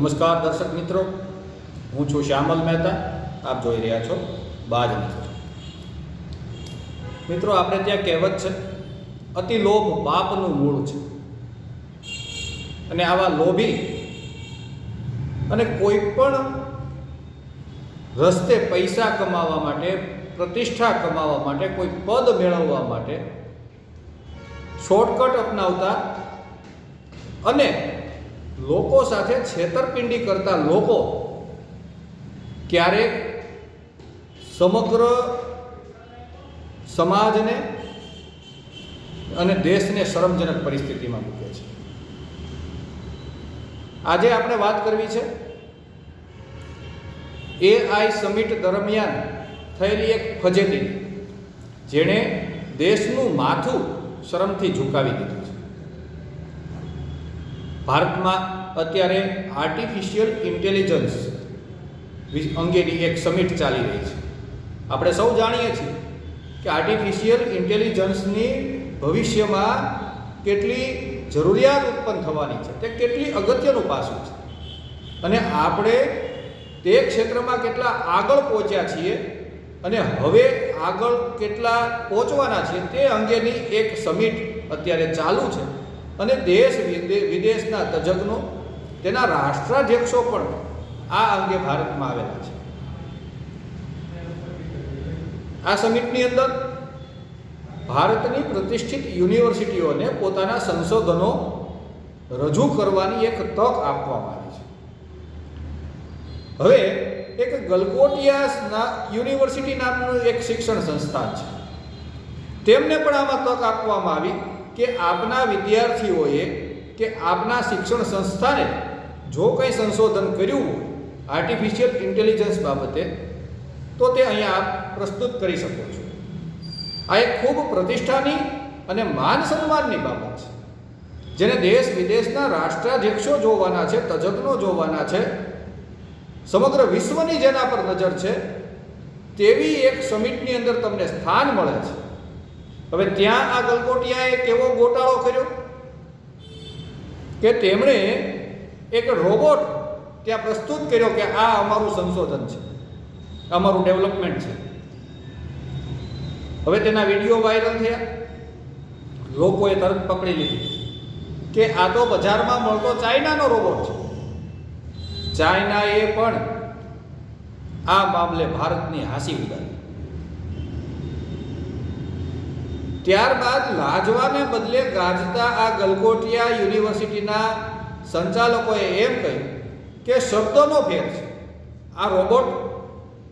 નમસ્કાર દર્શક મિત્રો. હું છું શ્યામલ મહેતા. આપ જોઈ રહ્યા છો બાજ મિત્રો મિત્રો, આપણે ત્યાં કહેવત છે, અતિ લોભ પાપનું મૂળ છે. અને આવા લોભી અને કોઈ પણ રસ્તે પૈસા કમાવા માટે, પ્રતિષ્ઠા કમાવા માટે, કોઈ પદ મેળવવા માટે શોર્ટકટ અપનાવતા અને લોકો સાથે છેતરપિંડી કરતા લોકો ક્યારેક સમગ્ર સમાજને અને દેશને શરમજનક પરિસ્થિતિમાં મૂકે છે. આજે આપણે વાત કરવી છે એઆઈ સમિટ દરમિયાન થયેલી એક ફજેતી જેણે દેશનું માથું શરમથી ઝુકાવી દીધું. ભારતમાં અત્યારે આર્ટિફિશિયલ ઇન્ટેલિજન્સ અંગેની એક સમિટ ચાલી રહી છે. આપણે સૌ જાણીએ છીએ કે આર્ટિફિશિયલ ઇન્ટેલિજન્સની ભવિષ્યમાં કેટલી જરૂરિયાત ઉત્પન્ન થવાની છે તે કેટલી અગત્યનું પાસું છે. અને આપણે તે ક્ષેત્રમાં કેટલા આગળ પહોંચ્યા છીએ અને હવે આગળ કેટલા પહોંચવાના છીએ તે અંગેની એક સમિટ અત્યારે ચાલુ છે. અને દેશ વિદે- વિદેશના તજજ્ઞો, તેના રાષ્ટ્રાધ્યક્ષો પણ આ અંગે ભારતમાં આવેલા છે. આ સમિટની અંદર ભારતની પ્રતિષ્ઠિત યુનિવર્સિટીઓને પોતાના સંશોધનો રજૂ કરવાની એક તક આપવામાં આવી છે. હવે એક ગલગોટિયાસના યુનિવર્સિટી નામનું એક શિક્ષણ સંસ્થાન છે. તેમને પણ આમાં તક આપવામાં આવી. કે આપના વિદ્યાર્થીઓએ કે આપના શિક્ષણ સંસ્થાને જો કંઈ સંશોધન કર્યું આર્ટિફિશિયલ ઇન્ટેલિજન્સ બાબતે, તો તે અહીંયા આપ પ્રસ્તુત કરી શકો છો. આ એક ખૂબ પ્રતિષ્ઠાની અને માન સન્માનની બાબત છે. જેને દેશ વિદેશના રાષ્ટ્રાધ્યક્ષો જોવાના છે, તજજ્ઞો જોવાના છે, સમગ્ર વિશ્વની જેના પર નજર છે, તેવી એક સમિટની અંદર તમને સ્થાન મળે છે. હવે ત્યાં આ ગલગોટિયાએ કેવો ગોટાળો કર્યો? કે તેમણે એક રોબોટ ત્યાં પ્રસ્તુત કર્યો કે આ અમારું સંશોધન છે, અમારું ડેવલપમેન્ટ છે. હવે તેના વીડિયો વાયરલ થયા. લોકોએ તરત પકડી લીધી કે આ તો બજારમાં મળતો ચાઇનાનો રોબોટ છે. ચાઇનાએ પણ આ મામલે ભારતની હાંસી ઉડાડી ત્યારબાદ લાજવાને બદલે ગાજતા આ ગલગોટિયા યુનિવર્સિટીના સંચાલકોએ એમ કહ્યું કે શબ્દોનો ફેર છે. આ રોબોટ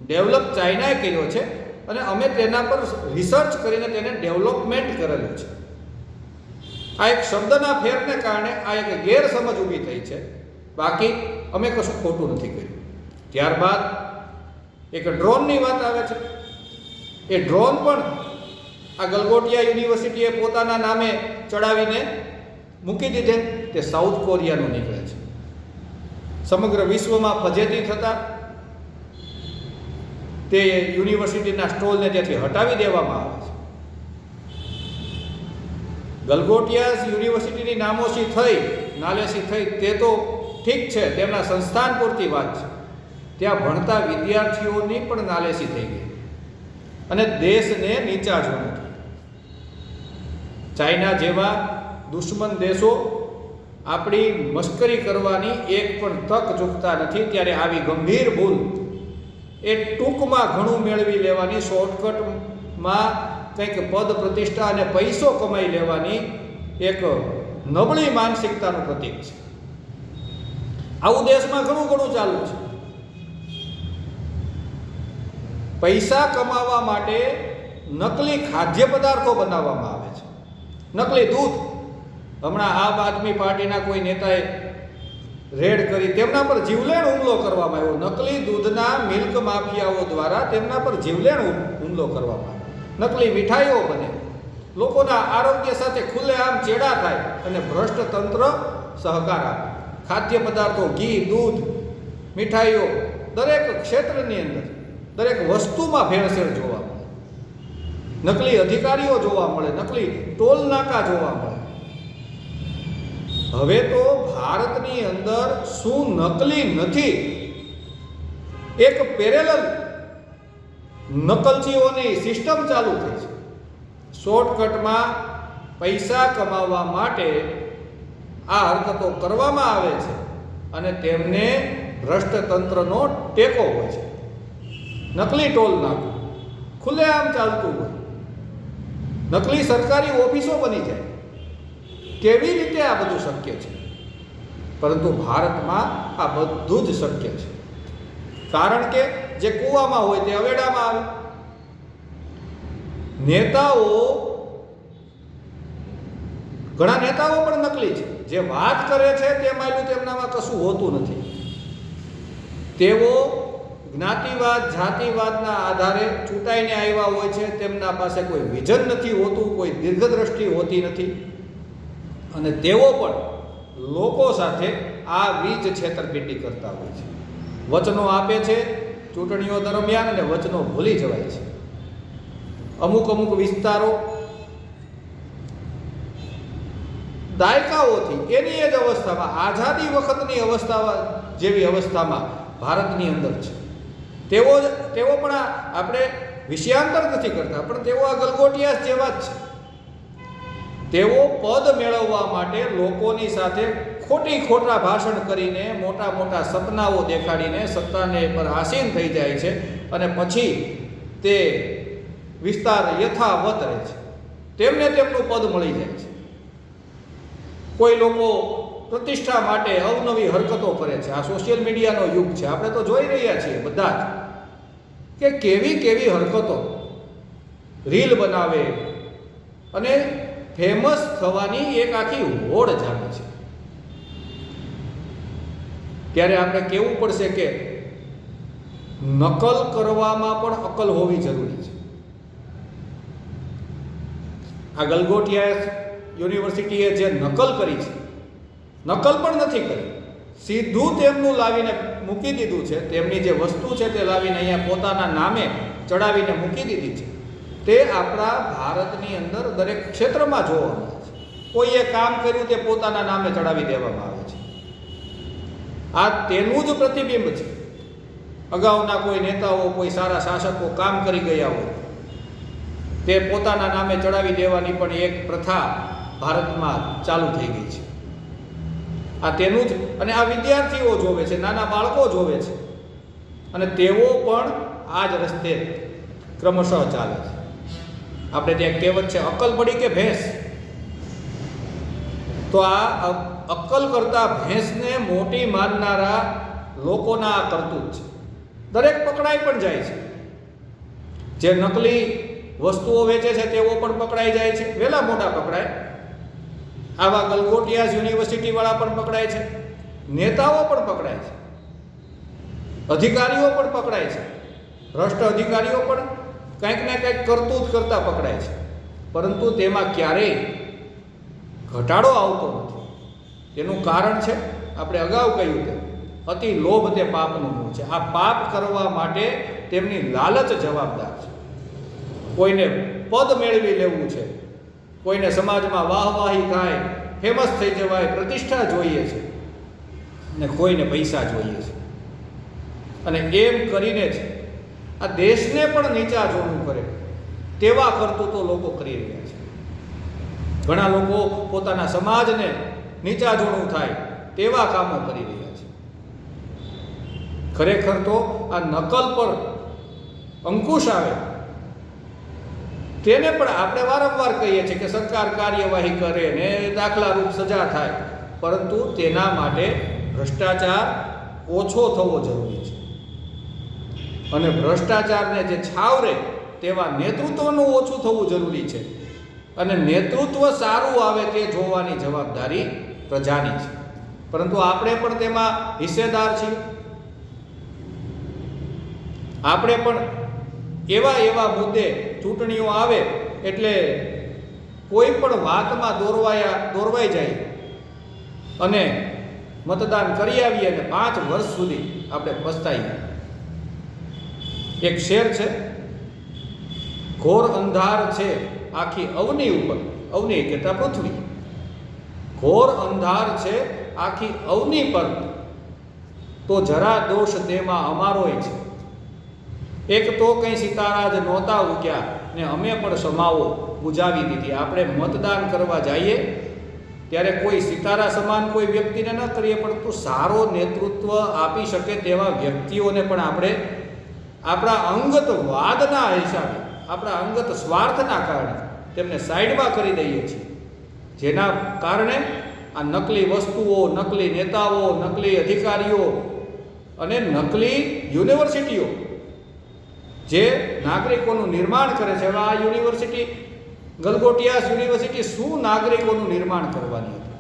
ડેવલપ ચાઇનાએ કર્યો છે અને અમે તેના પર રિસર્ચ કરીને તેને ડેવલપમેન્ટ કરેલું છે. આ એક શબ્દના ફેરને કારણે આ એક ગેરસમજ ઊભી થઈ છે. બાકી અમે કશું ખોટું નથી કર્યું. ત્યારબાદ એક ડ્રોનની વાત આવે છે. એ ડ્રોન પણ આ ગલગોટિયા યુનિવર્સિટીએ પોતાના નામે ચડાવીને મૂકી દીધે તે સાઉથ કોરિયાનું નીકળે છે. સમગ્ર વિશ્વમાં ફજેતી થતાં તે યુનિવર્સિટીના સ્ટોલને ત્યાંથી હટાવી દેવામાં આવે છે. ગલગોટિયા યુનિવર્સિટીની નામોશી થઈ, નાલેશી થઈ, તે તો ઠીક છે, તેમના સંસ્થાન પૂરતી વાત છે. ત્યાં ભણતા વિદ્યાર્થીઓની પણ નાલેશી થઈ ગઈ. અને દેશને નીચા જોવું થયું ચાઇના જેવા દુશ્મન દેશો આપણી મશ્કરી કરવાની એક પણ તક ચૂકતા નથી, ત્યારે આવી ગંભીર ભૂલ એ ટૂંકમાં ઘણું મેળવી લેવાની, શોર્ટકટમાં કંઈક પદ પ્રતિષ્ઠા અને પૈસો કમાઈ લેવાની એક નબળી માનસિકતાનું પ્રતીક છે. આવું દેશમાં ઘણું ઘણું ચાલુ છે. પૈસા કમાવા માટે નકલી ખાદ્ય પદાર્થો બનાવવામાં આવે. નકલી દૂધ હમણાં આમ આદમી પાર્ટીના કોઈ નેતાએ રેડ કરી તેમના પર જીવલેણ હુમલો કરવામાં આવ્યો. નકલી દૂધના મિલ્ક માફિયાઓ દ્વારા તેમના પર જીવલેણ હુમલો કરવામાં આવ્યો. નકલી મીઠાઈઓ બને. લોકોના આરોગ્ય સાથે ખુલ્લેઆમ ચેડા થાય અને ભ્રષ્ટ તંત્ર સહકાર આપે. ખાદ્ય પદાર્થો, ઘી, દૂધ, મીઠાઈઓ દરેક ક્ષેત્રની અંદર, દરેક વસ્તુમાં ભેળસેળ જોવા નકલી અધિકારીઓ જોવા મળે, નકલી ટોલ નાકા જોવા મળે. હવે તો ભારતની અંદર શું નકલી નથી? એક પેરેલલ નકલચીઓની સિસ્ટમ ચાલુ થઈ છે. શોર્ટકટમાં પૈસા કમાવવા માટે આ હરકતો કરવામાં આવે છે અને તેમને ભ્રષ્ટતંત્રનો ટેકો હોય છે. નકલી ટોલ નાકું ખુલ્લેઆમ ચાલતું હોય. નકલી સરકારી ઓફિસો બની જાય. કેવી રીતે આ બધું શક્ય છે? પરંતુ ભારતમાં આ બધું જ શક્ય છે. કારણ કે જે કૂવામાં હોય તે અવેડામાં આવે. નેતાઓ, ઘણા નેતાઓ પણ નકલી છે. જે વાત કરે છે તે માયલું તેમનામાં કશું હોતું નથી. તેઓ જ્ઞાતિવાદ, જાતિવાદના આધારે ચૂંટાઈને આવ્યા હોય છે, તેમના પાસે કોઈ વિઝન નથી હોતું, કોઈ દીર્ઘદ્રષ્ટિ હોતી નથી. અને તેઓ પણ લોકો સાથે આ વીજ છેતરપિંડી કરતા હોય છે. વચનો આપે છે, ચૂંટણીઓ દરમિયાન અને વચનો ભૂલી જવાય છે. અમુક અમુક વિસ્તારો દાયકાઓથી એની એ જ અવસ્થામાં, આઝાદી વખતની અવસ્થા જેવી અવસ્થામાં ભારતની અંદર છે. તેઓ તેઓ પણ આપણે વિષયાંતર નથી કરતા, પણ તેઓ આ ગલગોટિયા જેવા જ છે. તેઓ પદ મેળવવા માટે લોકોની સાથે ખોટી ખોટા ભાષણ કરીને, મોટા મોટા સપનાઓ દેખાડીને સત્તાને પર આસીન થઈ જાય છે અને પછી તે વિસ્તાર યથાવત રહે છે. તેમને તેમનું પદ મળી જાય છે. કોઈ લોકો પ્રતિષ્ઠા માટે અવનવી હરકતો કરે છે. આ સોશિયલ મીડિયાનો યુગ છે. આપણે તો જોઈ રહ્યા છીએ બધા જ કે કેવી કેવી હરકતો રીલ બનાવે અને ફેમસ થવાની એક આખી હોડ જામે છે. ત્યારે આપણે કહેવું પડશે કે નકલ કરવામાં પણ અકલ હોવી જરૂરી છે. આ ગલગોટિયા યુનિવર્સિટીએ જે નકલ કરી છે નકલ પણ નથી કરી. સીધું તેમનું લાવીને મૂકી દીધું છે. તેમની જે વસ્તુ છે તે લાવીને અહીંયા પોતાના નામે ચડાવીને મૂકી દીધી છે. તે આપણા ભારતની અંદર દરેક ક્ષેત્રમાં જોવા મળે છે. કોઈએ કામ કર્યું તે પોતાના નામે ચડાવી દેવામાં આવે છે. આ તેનું જ પ્રતિબિંબ છે. અગાઉના કોઈ નેતાઓ, કોઈ સારા શાસકો કામ કરી ગયા હોય. તે પોતાના નામે ચડાવી દેવાની પણ એક પ્રથા ભારતમાં ચાલુ થઈ ગઈ છે. આ તેનું જ અને આ વિદ્યાર્થીઓ જોવે છે, નાના બાળકો જોવે છે. અને તેઓ પણ આ જ રસ્તે ક્રમશઃ ચાલે છે. આપણે ત્યાં કહેવત છે અકલ પડી કે ભેંસ? તો આ અક્કલ કરતા ભેંસને મોટી માનનારા લોકોના આ કરતૂત છે. દરેક પકડાઈ પણ જાય છે. જે નકલી વસ્તુઓ વેચે છે, તેઓ પણ પકડાઈ જાય છે. વહેલા મોટા પકડાય. આવા ગલગોટિયા યુનિવર્સિટી વાળા પણ પકડાય છે. નેતાઓ પણ પકડાય છે. અધિકારીઓ પણ પકડાય છે. ભ્રષ્ટ અધિકારીઓ પણ કંઈક ને કંઈક કરતું જ કરતા પકડાય છે. પરંતુ તેમાં ક્યારેય ઘટાડો આવતો નથી. તેનું કારણ છે, આપણે અગાઉ કહ્યું તેમ, અતિ લોભ તે પાપનું મૂળ છે. આ પાપ કરવા માટે તેમની લાલચ જવાબદાર છે. કોઈને પદ મેળવી લેવું છે કોઈને સમાજમાં વાહવાહી થાય ફેમસ થઈ જવાય, પ્રતિષ્ઠા જોઈએ છે અને કોઈને પૈસા જોઈએ છે. અને એમ કરીને જ આ દેશને પણ નીચા જોવું કરે. તેવા કરતૂતો લોકો કરી રહ્યા છે. ઘણા લોકો પોતાના સમાજને નીચા જોણું થાય, તેવા કામો કરી રહ્યા છે. ખરેખર તો આ નકલ પર અંકુશ આવે. તેને પણ આપણે વારંવાર કહીએ છીએ કે સરકાર કાર્યવાહી કરે ને દાખલારૂપ સજા થાય. પરંતુ તેના માટે ભ્રષ્ટાચાર ઓછો થવો જરૂરી છે. અને ભ્રષ્ટાચારને જે છાવરે તેવા નેતૃત્વનું ઓછું થવું જરૂરી છે. અને નેતૃત્વ સારું આવે તે જોવાની જવાબદારી પ્રજાની છે. પરંતુ આપણે પણ તેમાં હિસ્સેદાર છીએ. આપણે પણ એવા એવા મુદ્દે ચૂંટણીઓ આવે એટલે કોઈ પણ વાતમાં દોરવાયા, દોરવાઈ જાય. અને મતદાન કરી આવીએ અને પાંચ વર્ષ સુધી આપણે પસ્તાઈએ. એક શેર છે. ઘોર અંધાર છે આખી અવની ઉપર, અવની કહેતા પૃથ્વી. ઘોર અંધાર છે આખી અવની પર. તો જરા દોષ તેમાં અમારોય છે. એક તો કંઈ સિતારા જ નહોતા ઉગ્યા ને અમે પણ સમાવો બુજાવી દીધી. આપણે મતદાન કરવા જઈએ, ત્યારે કોઈ સિતારા સમાન કોઈ વ્યક્તિને ન કરીએ પરંતુ સારો નેતૃત્વ આપી શકે તેવા વ્યક્તિઓને પણ આપણે આપણા અંગત વાદના હિસાબે, આપણા અંગત સ્વાર્થના કારણે તેમને સાઈડમાં કરી દઈએ છીએ. જેના કારણે આ નકલી વસ્તુઓ, નકલી નેતાઓ, નકલી અધિકારીઓ અને નકલી યુનિવર્સિટીઓ જે નાગરિકોનું નિર્માણ કરે છે. હવે આ યુનિવર્સિટી, ગલગોટિયાસ યુનિવર્સિટી શું નાગરિકોનું નિર્માણ કરવાની હતી?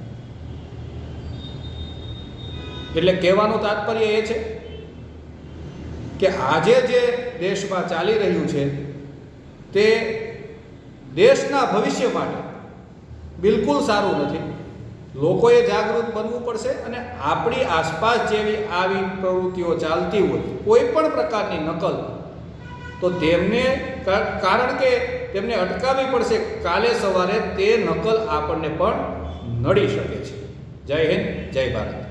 એટલે કહેવાનું તાત્પર્ય એ છે કે આજે જે દેશમાં ચાલી રહ્યું છે, તે દેશના ભવિષ્ય માટે બિલકુલ સારું નથી. લોકોએ જાગૃત બનવું પડશે અને આપણી આસપાસ જેવી આવી પ્રવૃત્તિઓ ચાલતી હોય, કોઈ પણ પ્રકારની નકલ તો તેમને કારણ કે તેમને અટકાવવી પડશે કાલે સવારે તે નકલ આપણને પણ નડી શકે છે. જય હિન્દ, જય ભારત.